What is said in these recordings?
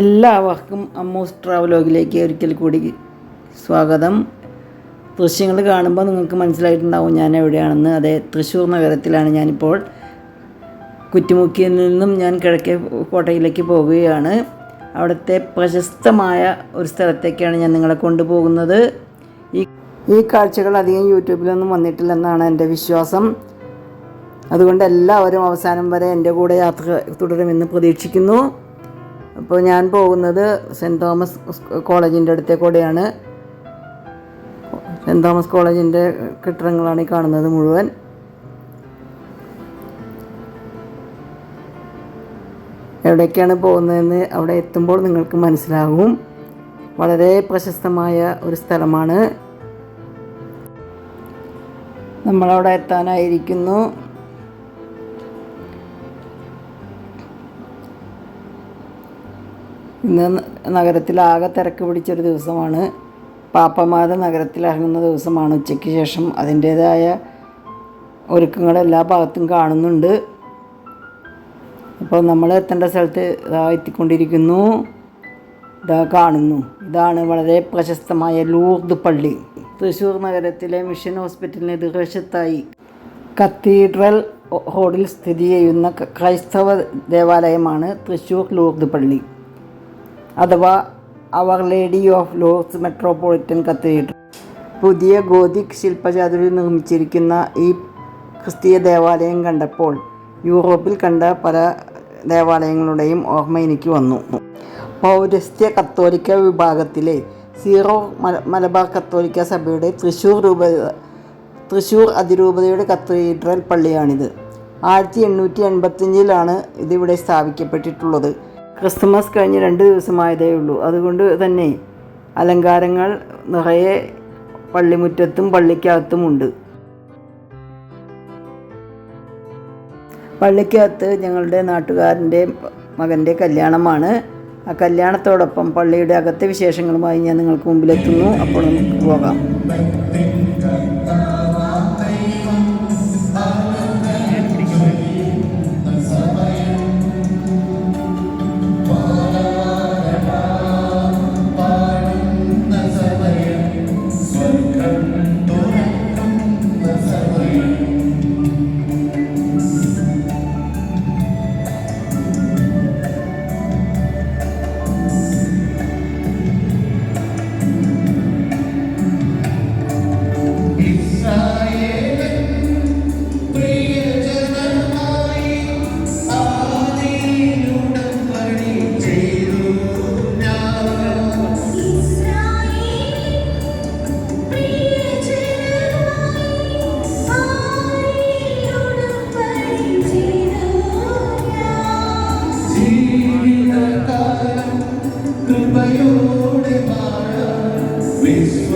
എല്ലാവർക്കും അമ്മൂസ് ട്രാവലോഗിലേക്ക് ഒരിക്കൽ കൂടി സ്വാഗതം. ദൃശ്യങ്ങൾ കാണുമ്പോൾ നിങ്ങൾക്ക് മനസ്സിലായിട്ടുണ്ടാവും ഞാൻ എവിടെയാണെന്ന്. അതെ തൃശ്ശൂർ നഗരത്തിലാണ് ഞാനിപ്പോൾ. കുറ്റിമുക്കിയിൽ നിന്നും ഞാൻ കിഴക്കേ കോട്ടയിലേക്ക് പോവുകയാണ്. അവിടുത്തെ പ്രശസ്തമായ ഒരു സ്ഥലത്തേക്കാണ് ഞാൻ നിങ്ങളെ കൊണ്ടുപോകുന്നത്. ഈ ഈ കാഴ്ചകൾ അധികം യൂട്യൂബിലൊന്നും വന്നിട്ടില്ലെന്നാണ് എന്റെ വിശ്വാസം. അതുകൊണ്ട് എല്ലാവരും അവസാനം വരെ എന്റെ കൂടെ യാത്ര തുടരുമെന്ന് പ്രതീക്ഷിക്കുന്നു. അപ്പോൾ ഞാൻ പോകുന്നത് സെന്റ് തോമസ് കോളേജിന്റെ അടുത്തേ കൂടെയാണ്. സെന്റ് തോമസ് കോളേജിന്റെ കെട്ടിടങ്ങളാണ് ഈ കാണുന്നത് മുഴുവൻ. എവിടേക്കാണ് പോകുന്നതെന്ന് അവിടെ എത്തുമ്പോൾ നിങ്ങൾക്ക് മനസ്സിലാകും. വളരെ പ്രശസ്തമായ ഒരു സ്ഥലമാണ്. നമ്മളവിടെ എത്താനായിരിക്കുന്നു. ഇന്ന് നഗരത്തിൽ ആകെ തിരക്ക് പിടിച്ചൊരു ദിവസമാണ്. നഗരത്തിൽ ഇറങ്ങുന്ന ദിവസമാണ് ഉച്ചയ്ക്ക് ശേഷം. അതിന്റേതായ ഒരുക്കങ്ങൾ എല്ലാ ഭാഗത്തും കാണുന്നുണ്ട്. അപ്പോൾ നമ്മൾ എത്തേണ്ട സ്ഥലത്ത് ഇതാ എത്തിക്കൊണ്ടിരിക്കുന്നു. ഇതാ കാണുന്നു. ഇതാണ് വളരെ പ്രശസ്തമായ ലൂർദ് പള്ളി. തൃശ്ശൂർ നഗരത്തിലെ മിഷൻ ഹോസ്പിറ്റലിന് എതിർവശത്തായി കത്തീഡ്രൽ റോഡിൽ സ്ഥിതി ചെയ്യുന്ന ക്രൈസ്തവ ദേവാലയമാണ് തൃശ്ശൂർ ലൂർദ് പള്ളി. അഥവാ Our Lady of Lourdes Metropolitan Cathedral പുതിയ ഗോതിക് ശില്പചാതുരി നിർമ്മിച്ചിരിക്കുന്ന ഈ ക്രിസ്തീയ ദേവാലയം കണ്ടപ്പോൾ യൂറോപ്പിൽ കണ്ട പല ദേവാലയങ്ങളുടെയും ഓർമ്മ എനിക്ക് വന്നു. പൗരസ്ത്യ കത്തോലിക്ക വിഭാഗത്തിലെ സീറോ മലബാർ കത്തോലിക്ക സഭയുടെ തൃശ്ശൂർ രൂപ തൃശ്ശൂർ അതിരൂപതയുടെ കത്തീഡ്രൽ പള്ളിയാണിത്. ആയിരത്തി എണ്ണൂറ്റി എൺപത്തിയഞ്ചിലാണ് ഇതിവിടെ സ്ഥാപിക്കപ്പെട്ടിട്ടുള്ളത്. ക്രിസ്തുമസ് കഴിഞ്ഞ് രണ്ട് ദിവസമായതേ ഉള്ളൂ. അതുകൊണ്ട് തന്നെ അലങ്കാരങ്ങൾ നിറയെ പള്ളിമുറ്റത്തും പള്ളിക്കകത്തുമുണ്ട് പള്ളിക്കകത്ത് ഞങ്ങളുടെ നാട്ടുകാരന്റെ മകന്റെ കല്യാണമാണ്. ആ കല്യാണത്തോടൊപ്പം പള്ളിയുടെ അകത്തെ വിശേഷങ്ങളുമായി ഞാൻ നിങ്ങൾക്ക് മുമ്പിലെത്തുന്നു. അപ്പോൾ നമുക്ക് പോകാം.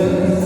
ഞാൻ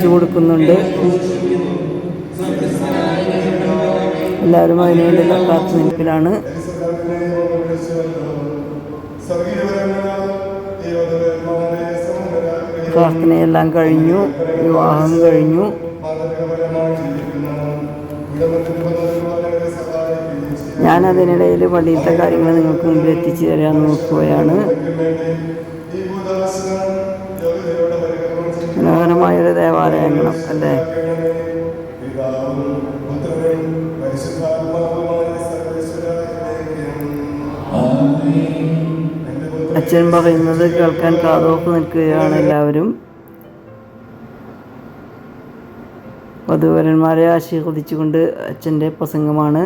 എത്തിച്ചു കൊടുക്കുന്നുണ്ട്. എല്ലാവരും അതിനുവേണ്ടിയുള്ള പ്രാർത്ഥനയിലാണ്. പ്രാർത്ഥനയെല്ലാം കഴിഞ്ഞു വിവാഹം കഴിഞ്ഞു. ഞാൻ അതിനിടയിൽ പള്ളിയിലത്തെ കാര്യങ്ങൾ നിങ്ങൾക്ക് മുമ്പിൽ എത്തിച്ചു തരാൻ നോക്കുകയാണ്. മനോഹരമായൊരു ദേവാലയങ്ങളും അല്ലേ? അച്ഛൻ പറയുന്നത് കേൾക്കാൻ കാതോക്ക് നിൽക്കുകയാണ് എല്ലാവരും. വധുവരന്മാരെ ആശീർവദിച്ചുകൊണ്ട് അച്ഛന്റെ പ്രസംഗമാണ്.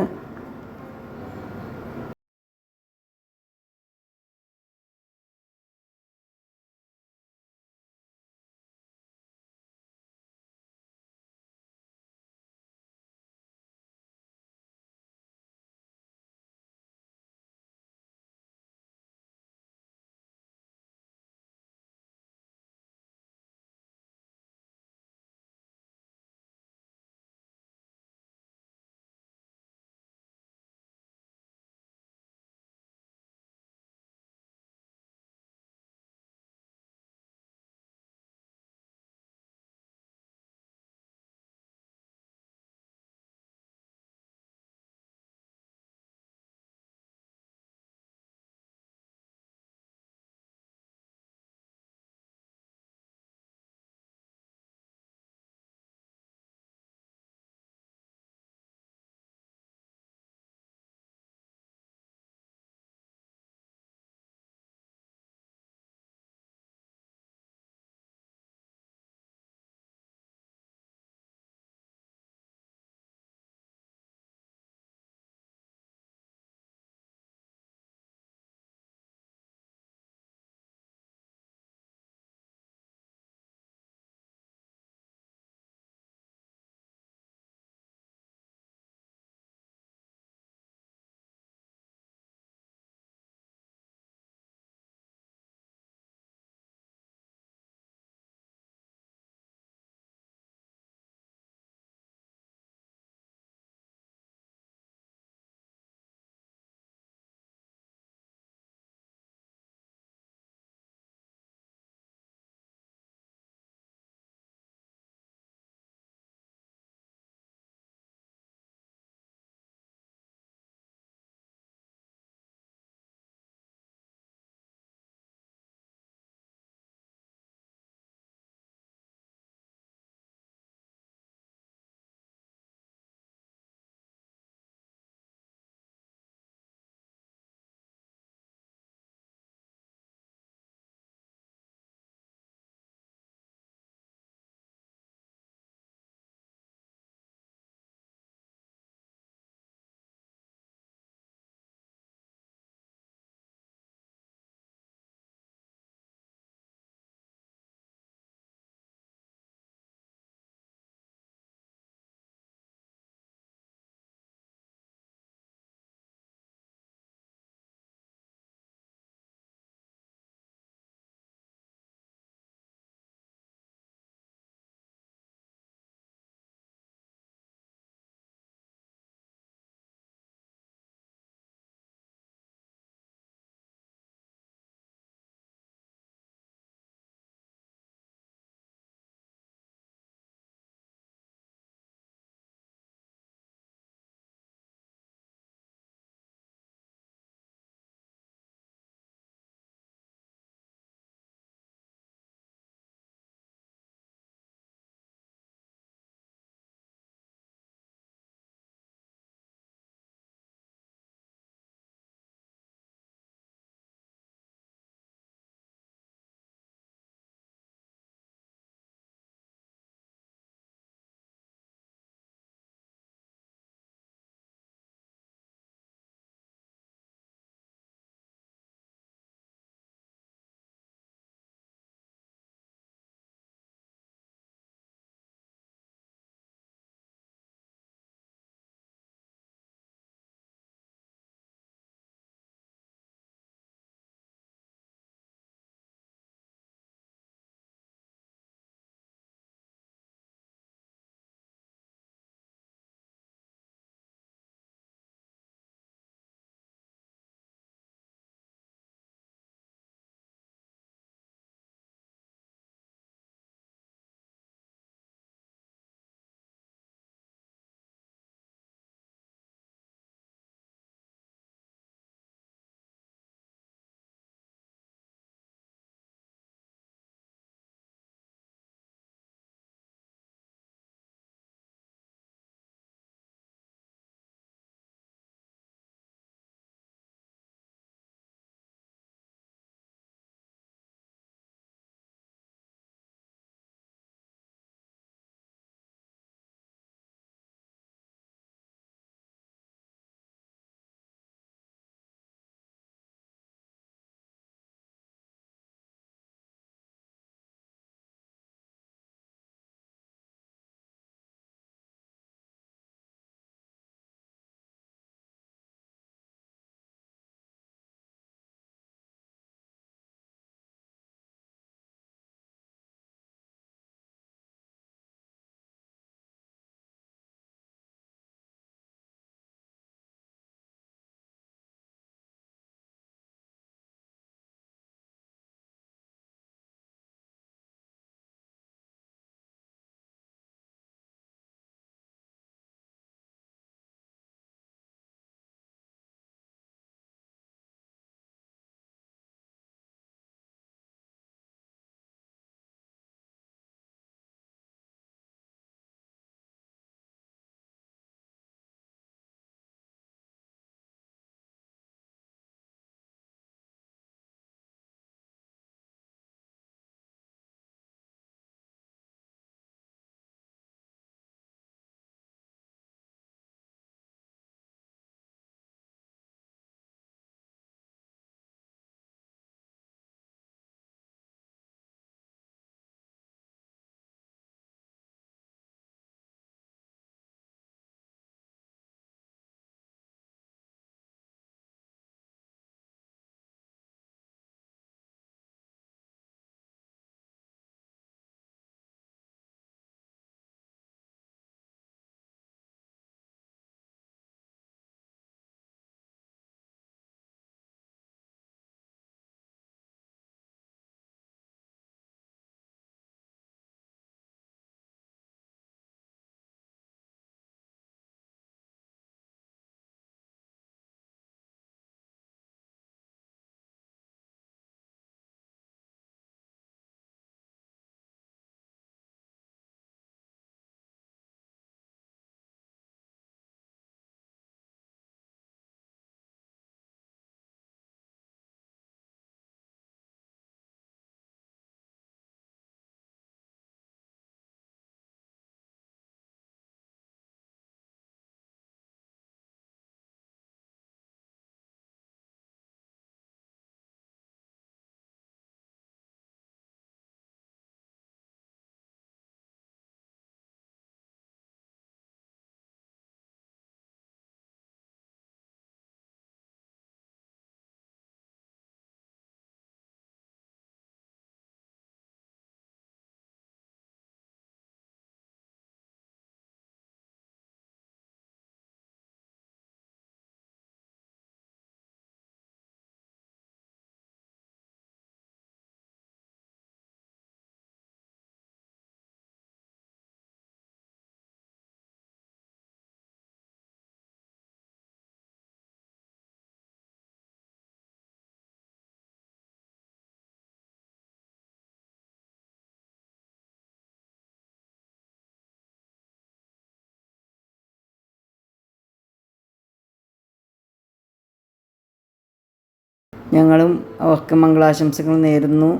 ഞങ്ങളും അവർക്ക് മംഗളാശംസകൾ നേരുന്നു.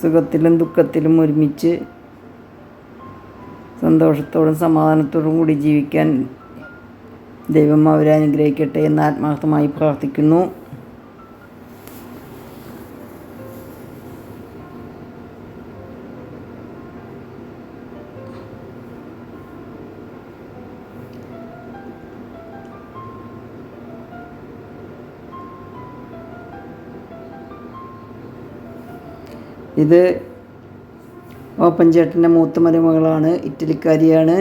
സുഖത്തിലും ദുഃഖത്തിലും ഒരുമിച്ച് സന്തോഷത്തോടും സമാധാനത്തോടും കൂടി ജീവിക്കാൻ ദൈവം അവരെ അനുഗ്രഹിക്കട്ടെ എന്ന് ആത്മാർത്ഥമായി പ്രാർത്ഥിക്കുന്നു. ഇത് ഓപ്പൻ ചേട്ടന്റെ മൂത്ത മരുമകളാണ് ഇറ്റലിക്കാരിയാണ്.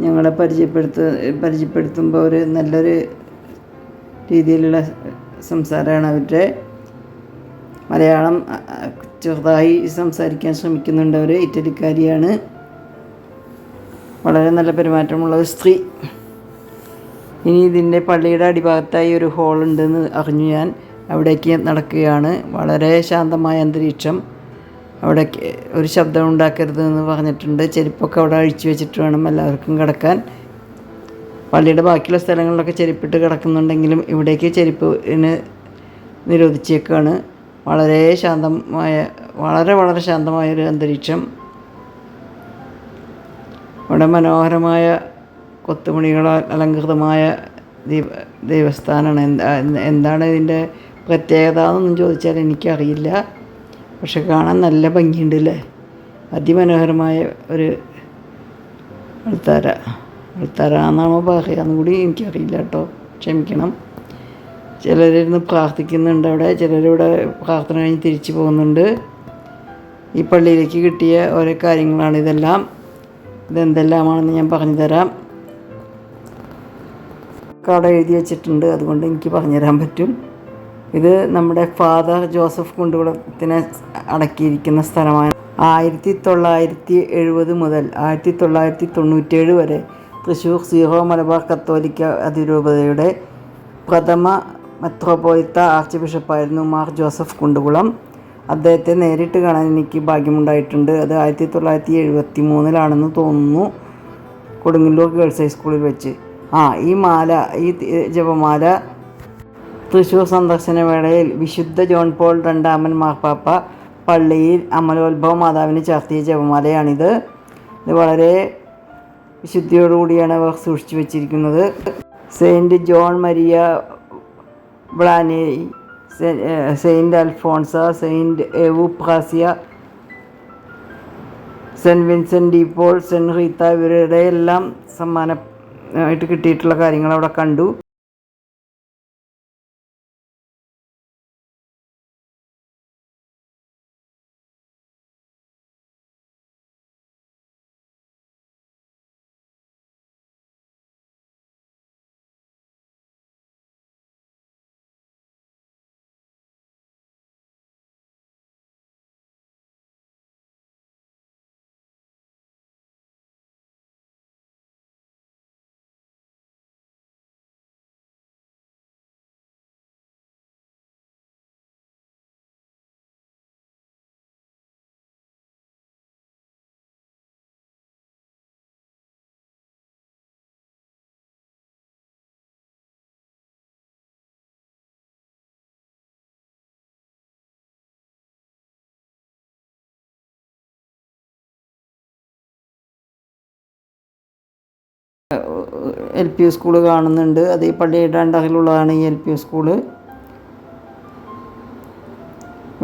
ഞങ്ങളെ പരിചയപ്പെടുത്ത പരിചയപ്പെടുത്തുമ്പോൾ ഒരു നല്ലൊരു രീതിയിലുള്ള സംസാരമാണ് അവരുടെ. മലയാളം ചെറുതായി സംസാരിക്കാൻ ശ്രമിക്കുന്നുണ്ട് അവർ ഇറ്റലിക്കാരിയാണ്. വളരെ നല്ല പെരുമാറ്റമുള്ള ഒരു സ്ത്രീ. ഇനി ഇതിന്റെ പള്ളിയുടെ അടിഭാഗത്തായി ഒരു ഹോളുണ്ടെന്ന് അറിഞ്ഞു ഞാൻ. അവിടേക്ക് നടക്കുകയാണ്. വളരെ ശാന്തമായ അന്തരീക്ഷം. അവിടെ ഒരു ശബ്ദം ഉണ്ടാക്കരുത് എന്ന് പറഞ്ഞിട്ടുണ്ട്. ചെരുപ്പൊക്കെ അവിടെ അഴിച്ചു വെച്ചിട്ട് വേണം എല്ലാവർക്കും കിടക്കാൻ. പള്ളിയുടെ ബാക്കിയുള്ള സ്ഥലങ്ങളിലൊക്കെ ചെരുപ്പിട്ട് കിടക്കുന്നുണ്ടെങ്കിലും ഇവിടേക്ക് ചെരുപ്പിന് നിരോധിച്ചേക്കാണ്. വളരെ ശാന്തമായ വളരെ വളരെ ശാന്തമായ ഒരു അന്തരീക്ഷം. ഇവിടെ മനോഹരമായ കൊത്തുപണികളാൽ അലങ്കൃതമായ ദീപ ദേവസ്ഥാനമാണ് എന്താണ് ഇതിന്റെ പ്രത്യേകത എന്നൊന്നും ചോദിച്ചാൽ എനിക്കറിയില്ല. പക്ഷെ കാണാൻ നല്ല ഭംഗിയുണ്ട് അല്ലേ അതിമനോഹരമായ ഒരു അൾത്താര അൾത്താര എന്നാണോ പറയുക? എന്നും കൂടി എനിക്കറിയില്ല കേട്ടോ. ക്ഷമിക്കണം. ചിലരിരുന്ന് പ്രാർത്ഥിക്കുന്നുണ്ട് അവിടെ. ചിലരിവിടെ പ്രാർത്ഥന കഴിഞ്ഞ് തിരിച്ചു പോകുന്നുണ്ട്. ഈ പള്ളിയിലേക്ക് കിട്ടിയ ഓരോ കാര്യങ്ങളാണ് ഇതെല്ലാം. ഇതെന്തെല്ലാമാണെന്ന് ഞാൻ പറഞ്ഞു തരാം കട എഴുതി വെച്ചിട്ടുണ്ട്. അതുകൊണ്ട് എനിക്ക് പറഞ്ഞുതരാൻ പറ്റും. ഇത് നമ്മുടെ ഫാദർ ജോസഫ് കുണ്ടുകുളത്തിനെ അടക്കിയിരിക്കുന്ന സ്ഥലമാണ്. ആയിരത്തി തൊള്ളായിരത്തി എഴുപത് മുതൽ ആയിരത്തി തൊള്ളായിരത്തി തൊണ്ണൂറ്റേഴ് വരെ തൃശ്ശൂർ സീറോ മലബാർ കത്തോലിക്ക അതിരൂപതയുടെ പ്രഥമ മെത്രോപോലിത്ത ആർച്ച് ബിഷപ്പായിരുന്നു മാർ ജോസഫ് കുണ്ടുകുളം. അദ്ദേഹത്തെ നേരിട്ട് കാണാൻ എനിക്ക് ഭാഗ്യമുണ്ടായിട്ടുണ്ട്. അത് ആയിരത്തി തൊള്ളായിരത്തി എഴുപത്തി മൂന്നിലാണെന്ന് തോന്നുന്നു കൊടുങ്ങല്ലൂർ ഗേൾസ് ഹൈസ്കൂളിൽ വെച്ച്. ആ ഈ മാല ഈ ജപമാല തൃശ്ശൂർ സന്ദർശന വേളയിൽ വിശുദ്ധ ജോൺ പോൾ രണ്ടാമൻ മാർപ്പാപ്പ പള്ളിയിൽ അമലോത്ഭവ മാതാവിന് ചാർത്തിയ ജപമാലയാണിത്. ഇത് വളരെ വിശുദ്ധിയോടുകൂടിയാണ് അവർ സൂക്ഷിച്ചു വെച്ചിരിക്കുന്നത്. Saint John Maria ബ്ലാനെ Saint Alphonsa Saint Euphrasia Saint Vincent de Paul Saint Rita ഇവരുടെ എല്ലാം സമ്മാനമായിട്ട് കിട്ടിയിട്ടുള്ള കാര്യങ്ങൾ അവിടെ കണ്ടു. എൽ പി സ്കൂൾ കാണുന്നുണ്ട്. അത് ഈ പള്ളിയുടെ അണ്ടറിലുള്ളതാണ് ഈ എൽ പി സ്കൂൾ.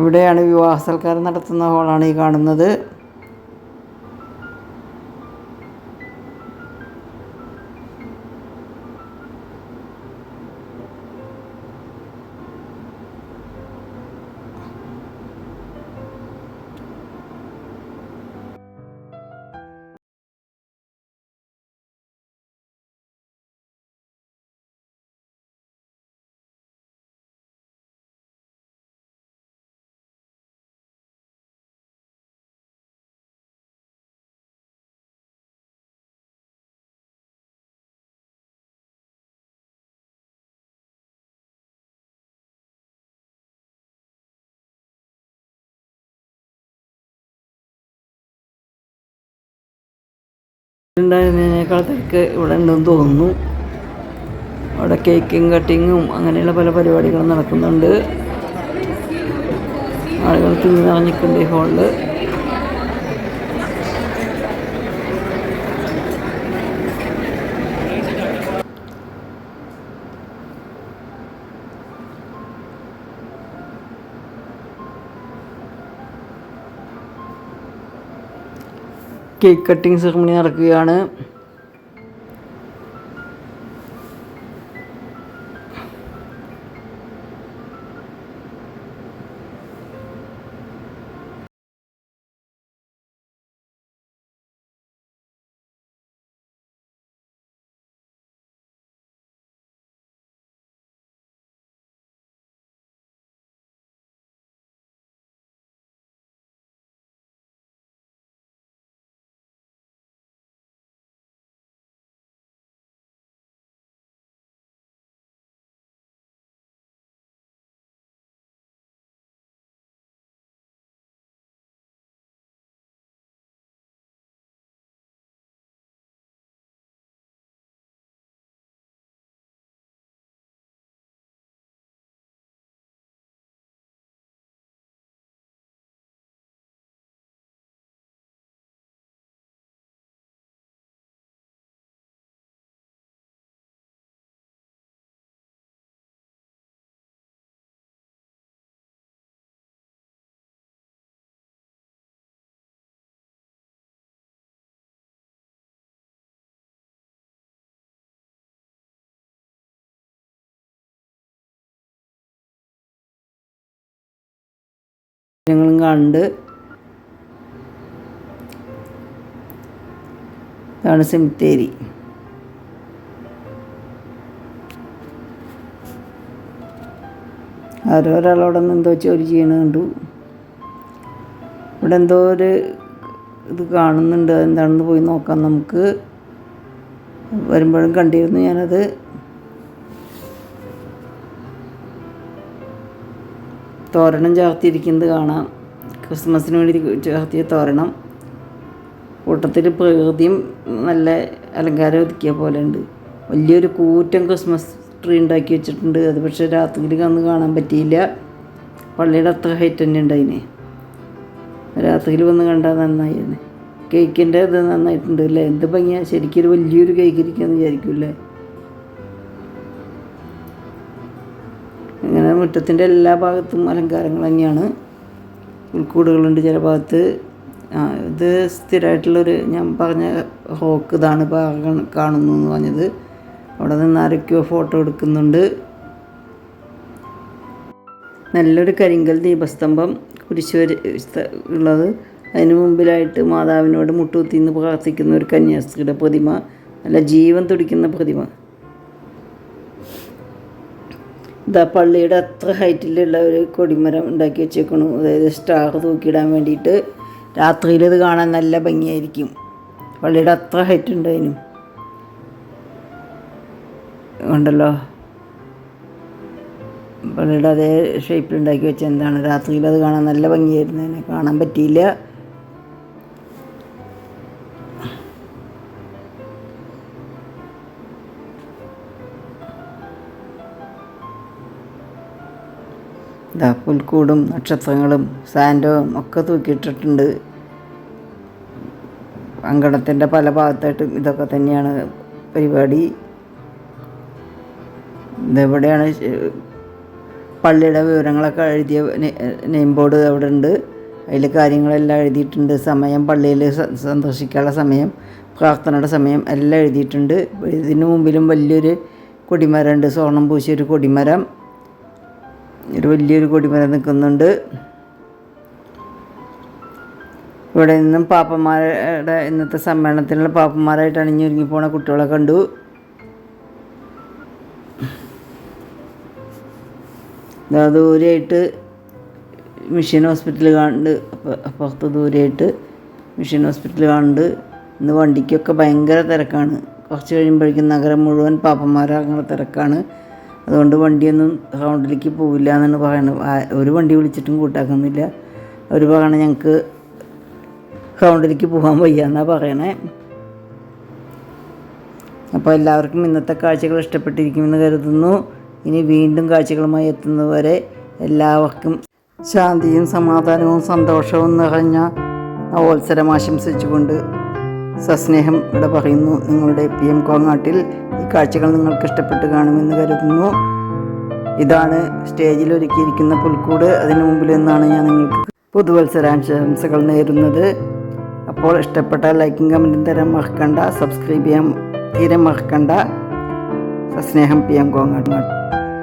ഇവിടെയാണ് വിവാഹ സൽക്കാരം നടത്തുന്ന ഹോളാണ് ഈ കാണുന്നത്. ഉണ്ടായിരുന്നതിനേക്കാൾ തിരക്ക് ഇവിടെ ഉണ്ടെന്ന് തോന്നുന്നു. അവിടെ കേക്കും കട്ടിങ്ങും അങ്ങനെയുള്ള പല പരിപാടികളും നടക്കുന്നുണ്ട്. ആളുകൾ തിങ്ങി നിറഞ്ഞിട്ടുണ്ട് ഈ ഹോളിൽ കേക്ക് കട്ടിങ് സെറമണി നടക്കുകയാണ്. ഞങ്ങളും കണ്ട് ഇതാണ് സെമിത്തേരി ഓരോരാളോടെ എന്തോ ജോലി ചെയ്യണുണ്ട് ഇവിടെ എന്തോ ഒരു ഇത് കാണുന്നുണ്ട്. എന്താണെന്ന് പോയി നോക്കാം നമുക്ക്. വരുമ്പോഴും കണ്ടിരുന്നു ഞാനത്. തോരണം ചേർത്തിരിക്കുന്നത് കാണാം. ക്രിസ്മസിന് വേണ്ടി ചേർത്തിയ തോരണം. കൂട്ടത്തിൽ പ്രകൃതിയും നല്ല അലങ്കാരം ഒതുക്കിയ പോലെ ഉണ്ട്. വലിയൊരു കൂറ്റം ക്രിസ്മസ് ട്രീ ഉണ്ടാക്കി വെച്ചിട്ടുണ്ട്. അത് പക്ഷേ രാത്രിയിൽ അന്ന് കാണാൻ പറ്റിയില്ല. പള്ളിയുടെ അത്ര ഹൈറ്റ് തന്നെ ഉണ്ട് അതിന് രാത്രിയിൽ വന്ന് കണ്ടാൽ നന്നായിരുന്നു കേക്കിന്റെ ഇത് നന്നായിട്ടുണ്ട് അല്ലേ? എന്ത് ഭംഗിയാണ് ശരിക്കും ഒരു വലിയൊരു കേക്ക് ഇരിക്കുമെന്ന് വിചാരിക്കൂല്ലേ മുറ്റത്തിന്റെ എല്ലാ ഭാഗത്തും അലങ്കാരങ്ങൾ തന്നെയാണ്. കൂടുകളുണ്ട് ചില ഭാഗത്ത്. ഇത് സ്ഥിരമായിട്ടുള്ളൊരു ഞാൻ പറഞ്ഞ ഹോക്ക് ഇതാണ് ഇപ്പോൾ കാണുന്നു എന്ന് പറഞ്ഞത്. അവിടെ നിന്ന് ആരൊക്കെയോ ഫോട്ടോ എടുക്കുന്നുണ്ട്. നല്ലൊരു കരിങ്കൽ ദീപസ്തംഭം കുരിശുവരി ഉള്ളത്. അതിന് മുമ്പിലായിട്ട് മാതാവിനോട് മുട്ടുകുത്തിന്ന് പ്രാർത്ഥിക്കുന്ന ഒരു കന്യാസ്ത്രീയുടെ പ്രതിമ. അല്ല ജീവൻ തുടിക്കുന്ന പ്രതിമ. ഇതാ പള്ളിയുടെ അത്ര ഹൈറ്റിലുള്ള ഒരു കൊടിമരം ഉണ്ടാക്കി വെച്ചേക്കണു. അതായത് സ്റ്റാർ തൂക്കിയിടാൻ വേണ്ടിയിട്ട് രാത്രിയിൽ ഇത് കാണാൻ നല്ല ഭംഗിയായിരിക്കും. പള്ളിയുടെ അത്ര ഹൈറ്റ് ഉണ്ട് അതിനും. ഉണ്ടല്ലോ. പള്ളിയുടെ അതേ ഷേപ്പിൽ ഉണ്ടാക്കി വെച്ച എന്താണ്? രാത്രിയിൽ അത് കാണാൻ നല്ല ഭംഗിയായിരുന്നു. അതിനെ കാണാൻ പറ്റിയില്ല. ഇതാ പുൽക്കൂടും നക്ഷത്രങ്ങളും സാൻഡവും ഒക്കെ തൂക്കിയിട്ടിട്ടുണ്ട്. അങ്കണത്തിന്റെ പല ഭാഗത്തായിട്ടും ഇതൊക്കെ തന്നെയാണ് പരിപാടി. ഇതെവിടെയാണ് പള്ളിയുടെ വിവരങ്ങളൊക്കെ എഴുതിയ നെയിം ബോർഡ് അവിടെ ഉണ്ട്. അതിൽ കാര്യങ്ങളെല്ലാം എഴുതിയിട്ടുണ്ട്. സമയം പള്ളിയിൽ സന്ദർശിക്കാനുള്ള സമയം പ്രാർത്ഥനയുടെ സമയം എല്ലാം എഴുതിയിട്ടുണ്ട്. ഇതിന് മുമ്പിലും വലിയൊരു കൊടിമരമുണ്ട്. സ്വർണം പൂശിയൊരു കൊടിമരം. ഒരു വലിയൊരു കൊടിമരം നിൽക്കുന്നുണ്ട്. ഇവിടെ നിന്നും പാപ്പന്മാരുടെ ഇന്നത്തെ സമ്മേളനത്തിലുള്ള പാപ്പന്മാരായിട്ട് അണിഞ്ഞൊരുങ്ങി പോണ കുട്ടികളെ കണ്ടു. ദൂരെയായിട്ട് മിഷൻ ഹോസ്പിറ്റൽ കാണുന്നുണ്ട്. അപ്പ- അപ്പുറത്ത് ദൂരെയായിട്ട് മിഷൻ ഹോസ്പിറ്റൽ കാണുന്നുണ്ട്. ഇന്ന് വണ്ടിക്കൊക്കെ ഭയങ്കര തിരക്കാണ്. കുറച്ച് കഴിയുമ്പോഴേക്കും നഗരം മുഴുവൻ പാപ്പന്മാരങ്ങനെ തിരക്കാണ്. അതുകൊണ്ട് വണ്ടിയൊന്നും ഹൗണ്ടിലേക്ക് പോവില്ല എന്നാണ് പറയുന്നത് ഒരു വണ്ടി വിളിച്ചിട്ടും കൂട്ടാക്കുന്നില്ല. അവർ പറയണ ഞങ്ങൾക്ക് ഹൗണ്ടിലേക്ക് പോകാൻ വയ്യ എന്നാണ് പറയണേ. അപ്പോൾ എല്ലാവർക്കും ഇന്നത്തെ കാഴ്ചകൾ ഇഷ്ടപ്പെട്ടിരിക്കുമെന്ന് കരുതുന്നു. ഇനി വീണ്ടും കാഴ്ചകളുമായി എത്തുന്നവരെ എല്ലാവർക്കും ശാന്തിയും സമാധാനവും സന്തോഷവും നിറഞ്ഞ നവോത്സരം ആശംസിച്ചുകൊണ്ട് സസ്നേഹം ഇവിടെ പറയുന്നു. നിങ്ങളുടെ പി എം കോങ്ങാട്ടിൽ ഈ കാഴ്ചകൾ നിങ്ങൾക്ക് ഇഷ്ടപ്പെട്ട് കാണുമെന്ന് കരുതുന്നു. ഇതാണ് സ്റ്റേജിൽ ഒരുക്കിയിരിക്കുന്ന പുൽക്കൂട്. അതിനു മുമ്പിൽ നിന്നാണ് ഞാൻ നിങ്ങൾക്ക് പുതുവത്സരാംശംസകൾ നേരുന്നത്. അപ്പോൾ ഇഷ്ടപ്പെട്ട ലൈക്കും കമന്റും തരാൻ മറക്കണ്ട. സബ്സ്ക്രൈബ് ചെയ്യാൻ തീരെ മറക്കണ്ട. സസ്നേഹം പി എം കോങ്ങാട്ട്